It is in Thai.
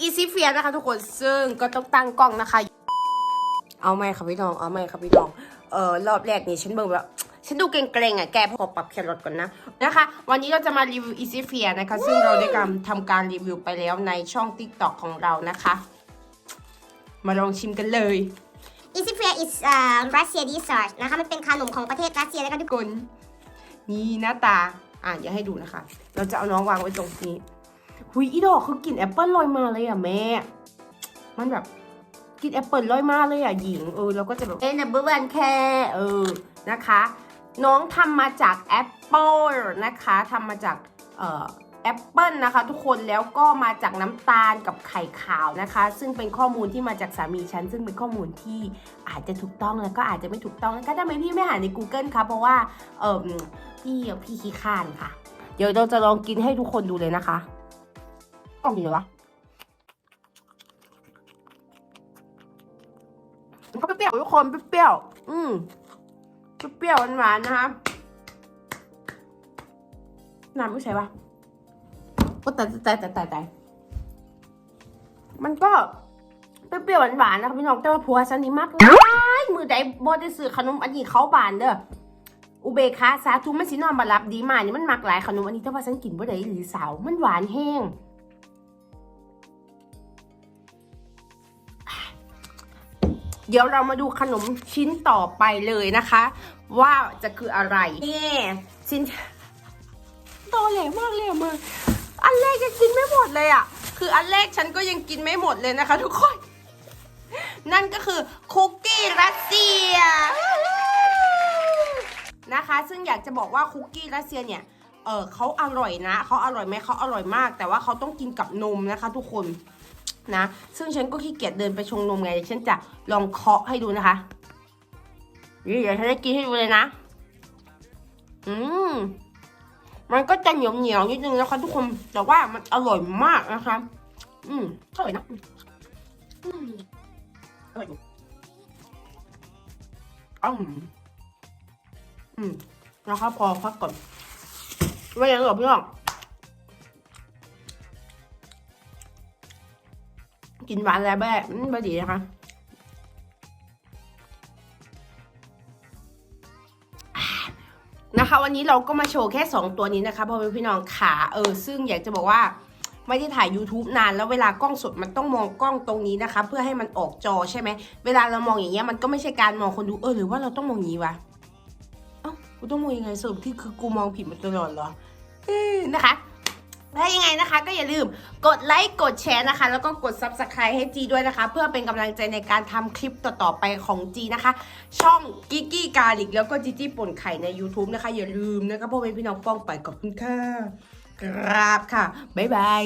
อีซิเฟียนะคะทุกคนซึ่งก็ต้องตั้งกล้องนะคะ เอาไหมครับพี่น้อง เอาไหมครับพี่น้อง เออรอบแรกนี่ฉันเบิ่งแบบฉันดูเกรงๆอะแกพอปรับแครอทก่อนนะนะคะ วันนี้เราจะมารีวิวอีซิเฟียนะคะ ซึ่งเราได้การทำการรีวิวไปแล้วในช่อง t ิ k t o k ของเรานะคะ มาลองชิมกันเลย อีซิเฟีย is uh, Russia dessert นะคะมันเป็นขนมของประเทศรัสเซียนะคะทุกทุกคน นี่หน้าตา อะอย่าให้ดูนะคะ เราจะเอาน้องวางไว้ตรงนี้ หุยอีดอกคือกลิ่นแอปเปิลลอยมาเลยอะแม่ มันแบบกลิ่นแอปเปิลลอยมาเลยอะหญิงเออเราก็จะแบบเอ็นเบอร์วันแค่เออนะคะ น้องทำมาจากแอปเปิลนะคะทำมาจากเอ่อแอปเปิลนะคะทุกคนแล้วก็มาจากน้ำตาลกับไข่ขาวนะคะ ซึ่งเป็นข้อมูลที่มาจากสามีฉันซึ่งเป็นข้อมูลที่อาจจะถูกต้องแล้วก็อาจจะไม่ถูกต้องแล้วก็ทำไมพี่ไม่หาใน Google คะเพราะว่าเออพี่พี่ขี้ข้านค่ะ เดี๋ยวเราจะลองกินให้ทุกคนดูเลยนะคะ กล่องดีวะมันก็เปรี้ยวทุกคนเปรี้ยวอืมเปรี้ยวหวานๆนะคะน้ำไม่ใช่ปะก็แต่แต่แต่แต่แต่มันก็เปรี้ยวหวานๆนะคะพี่น้องแต่ว่าผัวฉันนี่มากเลยมือใดบ่ได้ซื้อขนมอันนี้เขาบานเด้ออุเบกขาสาธุมันสินอนบารับดีมากนี่มันมักหลายขนมอันนี้แต่ว่าฉันกินบ่ได้หรือสาวมันหวานแห้ง เดี๋ยวเรามาดูขนมชิ้นต่อไปเลยนะคะ ว่าจะคืออะไรนี่ชิ้นตอแหลมากเลยอะมึงอันแรกยังกินไม่หมดเลยอะ คืออันแรกฉันก็ยังกินไม่หมดเลยนะคะ ทุกคน นั่นก็คือคุกกี้รัสเซียนะคะ ซึ่งอยากจะบอกว่าคุกกี้รัสเซียเนี่ยเออเขาอร่อยนะ เขาอร่อยไหมเขาอร่อยมาก แต่ว่าเขาต้องกินกับนมนะคะ ทุกคน นะ ซึ่งฉันก็ขี้เกียจเดินไปชงนมไงเดี๋ยวฉันจะลองเคาะให้ดูนะคะนี่เดี๋ยวฉันจะกินให้ดูเลยนะ อืมมันก็จะเหนียวเหนียวๆนิดนึงนะคะทุกคน แต่ว่ามันอร่อยมากนะคะ อืมอร่อยนะอืมอร่อยอืมอืมนะคะพอพักก่อนไม่ยังหรอพี่น้อง กินหวานแล้วแบ่อืมไม่ดีนะคะนะคะ วันนี้เราก็มาโชว์แค่ 2 ตัวนี้นะคะพ่อแม่พี่น้องขาเออซึ่งอยากจะบอกว่าไม่ได้ถ่าย YouTube นานแล้วเวลากล้องสดมันต้องมองกล้องตรงนี้นะคะ เพื่อให้มันออกจอใช่ไหมเวลาเรามองอย่างเงี้ยมันก็ไม่ใช่การมองคนดูเออหรือว่าเราต้องมองงนี้วะเอ้ากูต้องมองยังไงสรุปที่คือกูมองผิดมาตลอดเหรอเอ้ยนะคะ ถ้ายังไงนะคะก็อย่าลืมกดไลค์กดแชร์นะคะ แล้วก็กด Subscribe ให้จีด้วยนะคะ เพื่อเป็นกำลังใจในการทำคลิปต่อๆไปของจีนะคะ ช่องกิกกี้กาลิกแล้วก็จีจี้ป่นไข่ใน YouTube นะคะ อย่าลืมนะคะพ่อแม่พี่น้องป้องไปขอบคุณค่ะกราบค่ะ บ๊ายบาย